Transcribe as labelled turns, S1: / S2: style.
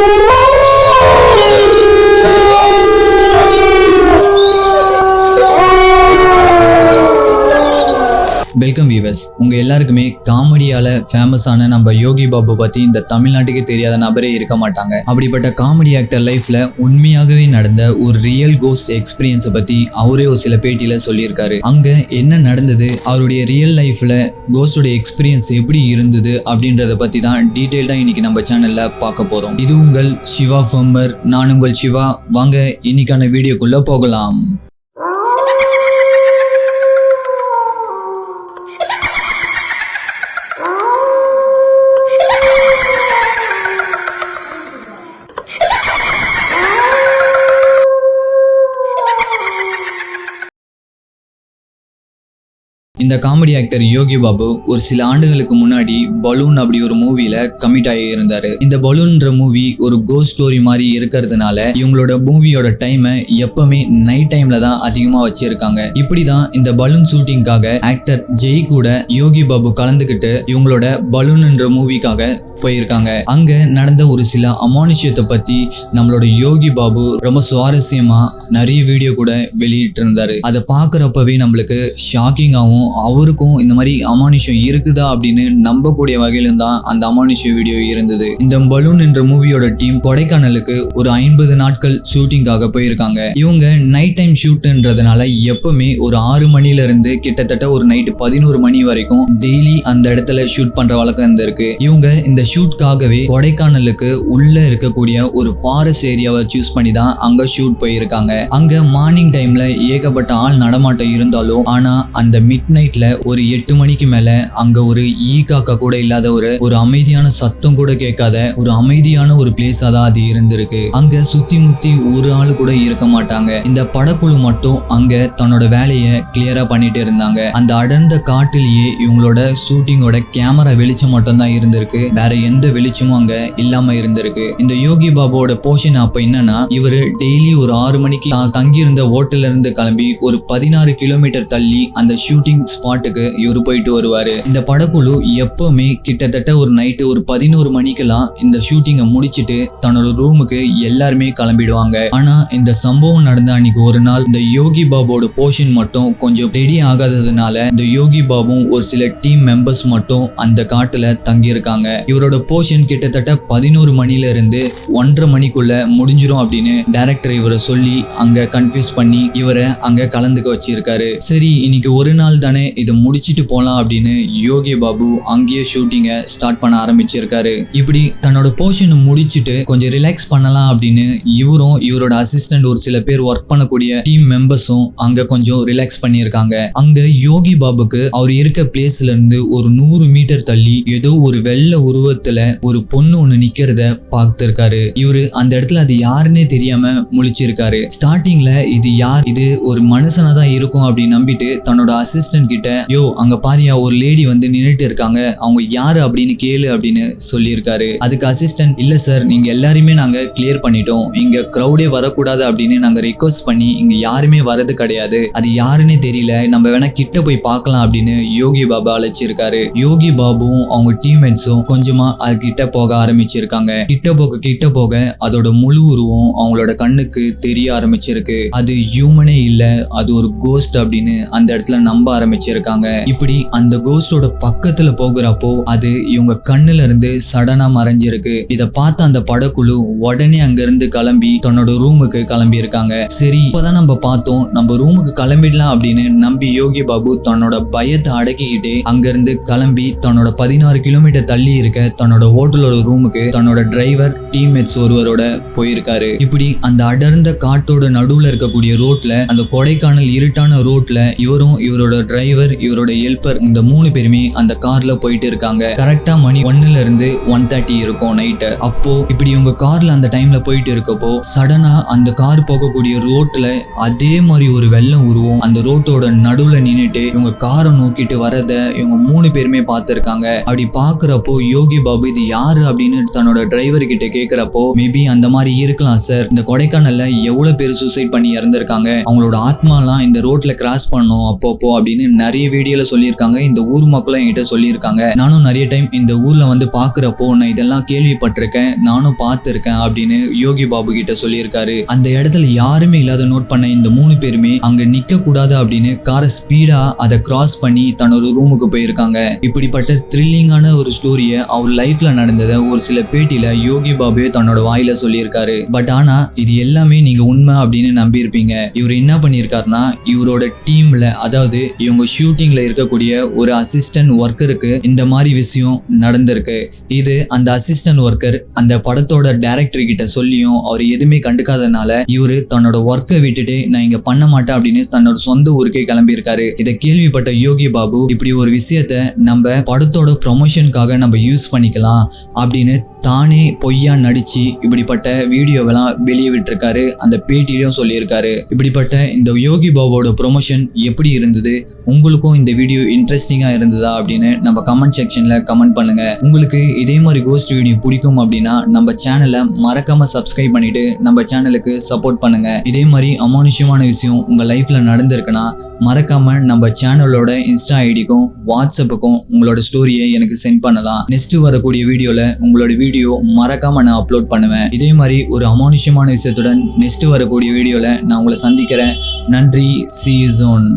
S1: Oh, welcome viewers உங்கள் எல்லாருக்குமே காமெடியால் ஃபேமஸான நம்ம யோகி பாபு பற்றி இந்த தமிழ்நாட்டுக்கே தெரியாத நபரே இருக்க மாட்டாங்க. அப்படிப்பட்ட காமெடி ஆக்டர் லைஃப்பில் உண்மையாகவே நடந்த ஒரு ரியல் கோஸ்ட் எக்ஸ்பீரியன்ஸை பற்றி அவரே ஒரு சில பேட்டியில் சொல்லியிருக்காரு. அங்கே என்ன நடந்தது அவருடைய ரியல் லைஃப்பில் கோஸ்டோடைய எக்ஸ்பீரியன்ஸ் எப்படி இருந்தது அப்படின்றத பற்றி தான் டீட்டெயில்டாக இன்னைக்கு நம்ம சேனலில் பார்க்க போகிறோம் இது உங்கள் சிவா ஃபம்மர் நான் உங்கள் சிவா. வாங்க இன்னைக்கான வீடியோக்குள்ளே போகலாம். இந்த காமெடி ஆக்டர் யோகி பாபு ஒரு சில ஆண்டுகளுக்கு முன்னாடி பலூன் அப்படி ஒரு மூவில கமிட் ஆகி இருந்தாரு. இந்த பலூன்ற மூவி ஒரு கோ ஸ்டோரி மாதிரி இருக்கிறதுனால இவங்களோட மூவியோட டைமை எப்பவுமே நைட் டைம்ல தான் அதிகமா வச்சிருக்காங்க. இப்படிதான் இந்த பலூன் ஷூட்டிங்காக ஆக்டர் ஜெய் கூட யோகி பாபு கலந்துகிட்டு இவங்களோட பலூன்ன்ற மூவிக்காக போயிருக்காங்க. அங்க நடந்த ஒரு சில அமானுஷ்யத்தை பத்தி நம்மளோட யோகி பாபு ரொம்ப சுவாரஸ்யமா நிறைய வீடியோ கூட வெளியிட்டு இருந்தாரு அதை பாக்குறப்பவே நம்மளுக்கு ஷாக்கிங்காகவும் அவருக்கும் இந்த மாதிரி அமானுஷம் இருக்குதா அப்படின்னு நம்பக்கூடிய வகையிலும் தான் அந்த அமானுஷ்ய வீடியோ இருந்தது. இந்த பலூன் என்ற மூவியோட டீம் கொடைக்கானலுக்கு ஒரு ஐம்பது நாட்கள் ஷூட்டிங்காக போயிருக்காங்க. இவங்க நைட் டைம் ஷூட்ன்றதுனால எப்பவுமே ஒரு ஆறு மணில இருந்து கிட்டத்தட்ட ஒரு நைட்டு பதினோரு மணி வரைக்கும் டெய்லி அந்த இடத்துல ஷூட் பண்ற வழக்கம் இருந்திருக்கு. இவங்க இந்த ஷூட்காகவே கொடைக்கானலுக்கு உள்ள இருக்கக்கூடிய ஒரு ஃபாரஸ்ட் ஏரியாவை சூஸ் பண்ணி தான் அங்க ஷூட் போயிருக்காங்க. அங்க மார்னிங் டைம்ல ஏகப்பட்ட ஆள் நடமாட்டம் இருந்தாலும் ஆனா அந்த மிட் நைட்ல ஒரு எட்டு மணிக்கு மேல அங்க ஒரு ஈ காக்கா கூட இல்லாத ஒரு ஒரு அமைதியான சத்தம் கூட கேட்காத ஒரு அமைதியான ஒரு பிளேஸா தான் அது இருந்திருக்கு. அங்க சுத்தி முத்தி ஒரு ஆள் கூட இருக்க மாட்டாங்க. இந்த படக்குழு மட்டும் அங்க தன்னோட வேலையை கிளியரா பண்ணிட்டு இருந்தாங்க. அந்த அடர்ந்த காட்டிலேயே இவங்களோட ஷூட்டிங்கோட கேமரா வெளிச்சம் மட்டும் தான் இருந்திருக்கு. வேற எந்த வெளிச்சமும் அங்க இல்லாம இருந்திருக்கு. இந்த யோகி பாபாவோட போர்ஷன் அப்ப என்னன்னா இவரு டெய்லி ஒரு ஆறு மணிக்கு தங்கி தங்கியிருந்த ஹோட்டல்ல இருந்து கிளம்பி ஒரு பதினாறு கிலோமீட்டர் தள்ளி அந்த ஷூட்டிங் ஸ்பாட்டுக்கு இவர் போயிட்டு வருவாரு. இந்த படக்குழு எப்பவுமே கிட்டத்தட்ட ஒரு நைட்டு ஒரு பதினோரு மணிக்கெல்லாம் இந்த ஷூட்டிங்கை முடிச்சிட்டு தன்னோட ரூமுக்கு எல்லாருமே கிளம்பிடுவாங்க. ஆனா இந்த சம்பவம் நடந்த அன்னைக்கு ஒரு நாள் இந்த யோகி பாபோட போர்ஷன் மட்டும் கொஞ்சம் ரெடி ஆகாததுனால இந்த யோகி பாபும் ஒரு சில டீம் மெம்பர்ஸ் மட்டும் அந்த காட்டுல தங்கி இருக்காங்க இவரோட போர்ஷன் கிட்டத்தட்ட பதினோரு மணில இருந்து ஒன்றரை மணிக்குள்ள முடிஞ்சிரும் அப்படின்னு டைரக்டர் இவரை சொல்லி அங்க கன்ஃபியூஸ் பண்ணி இவரை அங்க கலந்துக்க வச்சிருக்காரு. சரி இன்னைக்கு ஒரு நாள் தானே இதை முடிச்சிட்டு போலாம் அப்படின்னு யோகி பாபு அங்கேயே ஷூட்டிங்கை ஸ்டார்ட் பண்ண ஆரம்பிச்சிருக்காரு. இப்படி தன்னோட போர்ஷனை முடிச்சுட்டு கொஞ்சம் ரிலாக்ஸ் பண்ணலாம் அப்படின்னு இவரும் இவரோட அசிஸ்டன்ட் ஒரு சில பேர் ஒர்க் பண்ணக்கூடிய டீம் மெம்பர்ஸும் அங்க கொஞ்சம் ரிலாக்ஸ் பண்ணியிருக்காங்க. அங்க யோகி பாபுக்கு அவர் இருக்க பிளேஸ்ல இருந்து ஒரு நூறு மீட்டர் தள்ளி ஏதோ ஒரு வெள்ள உருவத்துல ஒரு பொண்ணு ஒண்ணு நிக்கிறத பார்த்திருக்காரு. இவரு அந்த இடத்துல அது யாருன்னே தெரியாம முழிச்சிருக்காரு. ஸ்டார்டிங்ல இது யார்? இது ஒரு மனுஷனா தான் இருக்கும் அப்படின்னு நம்பிட்டு தன்னோட அசிஸ்டன்ட் கிட்ட யோ அங்க பாரியா ஒரு லேடி வந்து நின்னுட்டு இருக்காங்க. அவங்க யாரு அப்படின்னு கேளு அப்படின்னு சொல்லியிருக்காரு. அதுக்கு அசிஸ்டன்ட் இல்ல சார் நீங்க எல்லாருமே நாங்க கிளியர் பண்ணிட்டோம். இங்க க்ரௌடே வரக்கூடாது அப்படின்னு நாங்க ரிக்வஸ்ட் பண்ணி இங்க யாருமே வரது கிடையாது. அது யாருன்னே தெரியல. நம்ம வேணா கிட்ட போய் பார்க்கலாம் அப்படின்னு யோகி பாபா அழைச்சிருக்காரு. யோகி பாபுவும் அவங்க டீம்மேட்ஸும் கொஞ்சமா அது கிட்ட போக ஆரம்பிச்சிருக்காங்க. கிட்ட போக கிட்ட போக அதோட முழு உருவம் அவங்களோட கண்ணுக்கு தெரிய ஆரம்பிச்சிருக்கு. அது ஹியூமனே இல்ல அது ஒரு கோஸ்ட் அப்படின்னு அந்த இடத்துல நம்ப ஆரம்பிச்சிருக்காங்க இப்படி அந்த கோஸ்டோட பக்கத்துல போகிறப்போ அது இவங்க கண்ணுல இருந்து சடனா மறைஞ்சிருக்கு. இத பார்த்த அந்த படக்குழு உடனே அங்க இருந்து கிளம்பி தன்னோட ரூமுக்கு கிளம்பி இருக்காங்க சரி இப்பதான் நம்ம பார்த்தோம். நம்ம ரூமுக்கு கிளம்பிடலாம் அப்படின்னு நம்பி யோகி பாபு தன்னோட பயத்தை அடக்கிக்கிட்டே அங்கிருந்து கிளம்பி தன்னோட பதினாறு கிலோமீட்டர் தள்ளி இருக்க தன்னோட ஹோட்டலோட ரூமுக்கு தன்னோட டிரைவர் டீம்மேட்ஸ் ஒருவரோட போயிருக்காரு. இப்படி அந்த அடர்ந்த காட்டோட நடுவுல இருக்கக்கூடிய ரோட்ல அந்த கொடைக்கானல் இருட்டான ரோட்ல இவரும் இவரோட டிரைவர் இவரோட ஹெல்ப்பர் இந்த மூணு பேருமே அந்த கார்ல போயிட்டு இருக்காங்க. கரெக்டா மணி ஒன்னுல இருந்து ஒன் தேர்ட்டி இருக்கும் நைட்டு அப்போ இப்படி இவங்க கார்ல அந்த டைம்ல போயிட்டு இருக்கப்போ சடனா அந்த கார் போகக்கூடிய ரோட்ல அதே மாதிரி ஒரு வெள்ளம் உருவம். அந்த ரோட்டோட நடுவுல நின்னுட்டு இவங்க காரை நோக்கிட்டு வரத இவங்க மூணு பேருமே பார்த்துருக்காங்க. அப்படி பாக்குறப்போ யோகி பாபு இது யாரு அப்படின்னு தன்னோட டிரைவர் கிட்ட கேக்குறப்போ மேபி அந்த மாதிரி இருக்கலாம் சார் இந்த கொடைக்கானல்ல எவ்வளவு பேர் சூசைட் பண்ணி இறந்திருக்காங்க. அவங்களோட ஆத்மாலாம் இந்த ரோட்ல கிராஸ் பண்ணும் அப்பப்போ அப்படின்னு நிறைய வீடியோல சொல்லியிருக்காங்க. இந்த ஊர் மக்களும் என்கிட்ட சொல்லியிருக்காங்க. நானும் நிறைய டைம் இந்த ஊர்ல வந்து பாக்குறப்போ நான் இதெல்லாம் கேள்விப்பட்டிருக்கேன். நானும் பார்த்திருக்கேன் அப்படின்னு யோகி பாபு கிட்ட சொல்லியிருக்காரு. அந்த இடத்துல யாருமே இல்லாத நோட் பண்ண இந்த மூணு பேருமே அங்க நிக்க கூடாது அப்படின்னு காரை ஸ்பீடா அதை கிராஸ் பண்ணி தன்னோட ரூமுக்கு போயிருக்காங்க. இப்படிப்பட்ட த்ரில்லிங்கான ஒரு ஸ்டோரியை அவர் லைஃப்ல நடந்ததை ஒரு சில பேட்டியில யோகி பாபுவே தன்னோட வாயில சொல்லியிருக்காரு. பட் ஆனா இது எல்லாமே நீங்க உண்மை அப்படின்னு நம்பியிருப்பீங்க. இவர் என்ன பண்ணியிருக்காருன்னா இவரோட டீம்ல அதாவது இவங்க ஷூட்டிங்ல இருக்கக்கூடிய ஒரு அசிஸ்டன்ட் ஒர்க்கருக்கு இந்த மாதிரி விஷயம் நடந்திருக்கு. இது அந்த அசிஸ்டன்ட் ஒர்க்கர் அந்த படத்தோட டேரக்டர் கிட்ட சொல்லியும் அவர் எதுவுமே கண்டுக்காதனால இவரு தன்னோட ஒர்க்கை விட்டுட்டு நான் இங்க பண்ண மாட்டேன் அப்படின்னு தன்னோட சொந்த ஊருக்கே கிளம்பியிருக்காரு. இதை கேள்விப்பட்ட யோகி பாபு இப்படி ஒரு விஷயத்த நம்ம படத்தோட ப்ரொமோஷனுக்காக நம்ம யூஸ் பண்ணிக்கலாம் அப்படின்னு தானே பொய்யா நடிச்சு இப்படிப்பட்ட வீடியோவெல்லாம் வெளியே விட்டுருக்காரு. அந்த பேட்டியிலும் சொல்லியிருக்காரு. இப்படிப்பட்ட இந்த யோகி பாபுவோட ப்ரொமோஷன் எப்படி இருந்தது? உங்களுக்கும் இந்த வீடியோ இன்ட்ரெஸ்டிங்காக இருந்ததா அப்படின்னு நம்ம கமெண்ட் செக்ஷனில் கமெண்ட் பண்ணுங்கள் உங்களுக்கு இதே மாதிரி கோஸ்ட் வீடியோ பிடிக்கும் அப்படின்னா நம்ம சேனலை மறக்காமல் சப்ஸ்கிரைப் பண்ணிவிட்டு நம்ம சேனலுக்கு சப்போர்ட் பண்ணுங்கள் இதே மாதிரி அமானுஷ்யமான விஷயம் உங்கள் லைஃப்பில் நடந்திருக்குன்னா மறக்காமல் நம்ம சேனலோட இன்ஸ்டா ஐடிக்கும் வாட்ஸ்அப்புக்கும் உங்களோட ஸ்டோரியை எனக்கு சென்ட் பண்ணலாம். நெக்ஸ்ட் வரக்கூடிய வீடியோவில் உங்களோட வீடியோ மறக்காமல் நான் அப்லோட் பண்ணுவேன். இதே மாதிரி ஒரு அமானுஷ்யமான விஷயத்துடன் நெக்ஸ்ட் வரக்கூடிய வீடியோவில் நான் உங்களை சந்திக்கிறேன். நன்றி. C zone